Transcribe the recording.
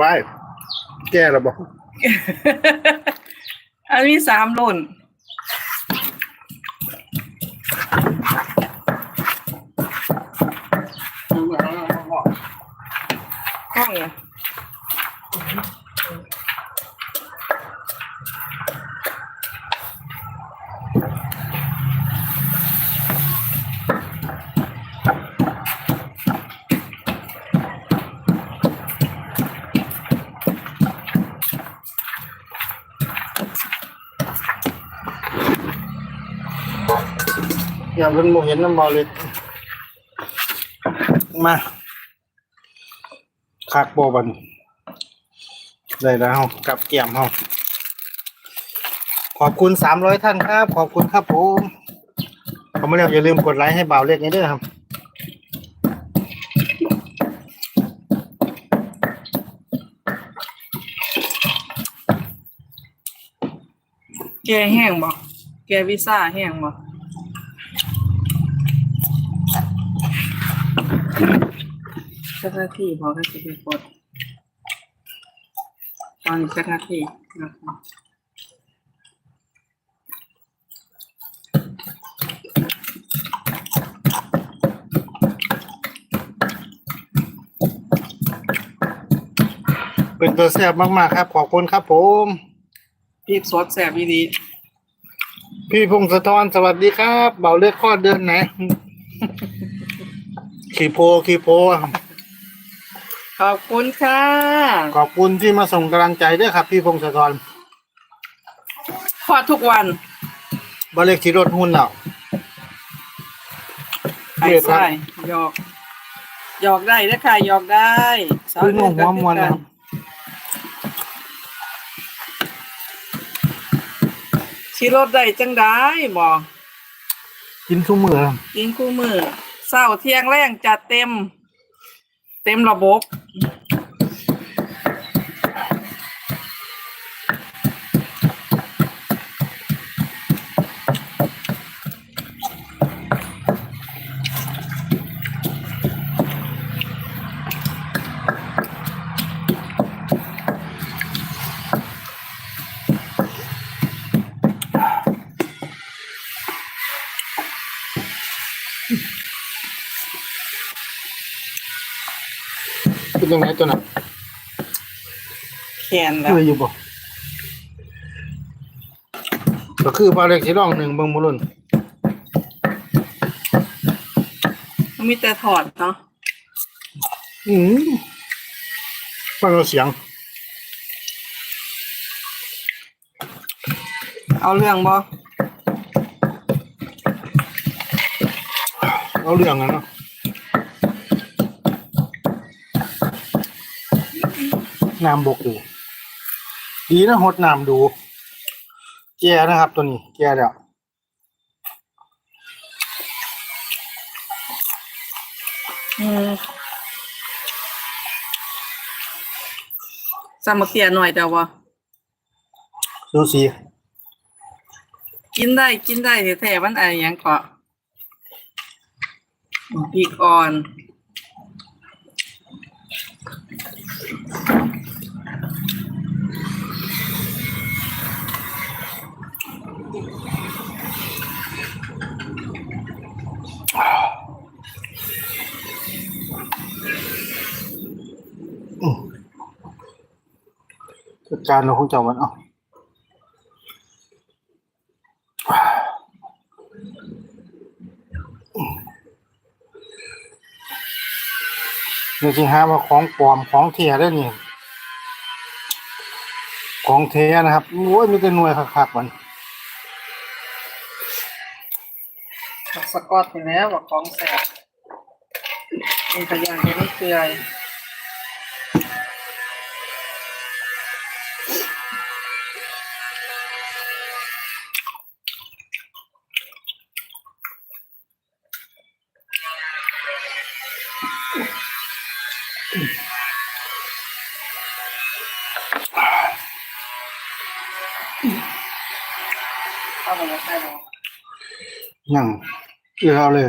ว้ายแก้ระบอกอันนี้สามหล่นห้องเนี่ย อย่าเพิ่นโมเห็นน้ำเบาเลยมาคักโบบันได้แล้วเฮากับเกี่ยมเฮาขอบคุณสามร้อยท่านครับ ขอบคุณครับผมขอมาแล้วอย่าลืมกดไลค์ให้เบาเล็กนี้ด้วยครับแกแห้งบ่แกวิซ่าแห้งบ่ เจ้าหน้าที่บอกให้จะไปกดตอนนี้เจ้าหน้าที่นะคะเป็นตัวแซ่บมากๆครับ ขอบคุณครับผมพริกสดแสบอีดีพี่พงศธรสวัสดีครับ เบาเลือกข้อเดือนไหน ขี่โพขี่โพครับขอบคุณค่ะ ขอบคุณที่มาส่งกำลังใจด้วยครับ พี่พงศธรทอดทุกวันบาเล็กที่รถหุ้นเราไอ้ไส้หยอกหยอกได้นะค่ะหยอกได้สาวคือหนุ่มเดืหัอวนมวนกันะครับชีรถได้จังได้บ่กิ กินคู่มือครับกินคู่มือเศร้าเที่ยงแรงจัดเต็ม เต็มระบบ เป็นยังไงตัวน่ะแขนแล้วคืออยู่บ่ก็คือบาเล็กที่ร่องหนึ่งเบิ่งบุรุนมันมีแต่ถอดเนาะอืมฟังเอาเสียง เอาเรื่องบ่ เอาเรื่องอะเนาะน้ำบกดูดีนะหดน้ำดู แก่นะครับตัวนี้ แก่แล้วอืมสามักเตียหน่อยแต่ว่าดูสีกินได้กินได้แท้ๆมันอะไรหยังก็ ปีกอ่อน จัดการเราคงจะมันเอา เดี๋ยวสิหาว่าของปลอมของเทียได้นี่ ของเทนะครับโอ้ยมีแต่หน่วยคักๆมันสกอตไปแล้วว่าของแสบเป็นพยานจะไม่เกลือย เข้ามาแล้วใช่ไหม ยังเอือเอาเลย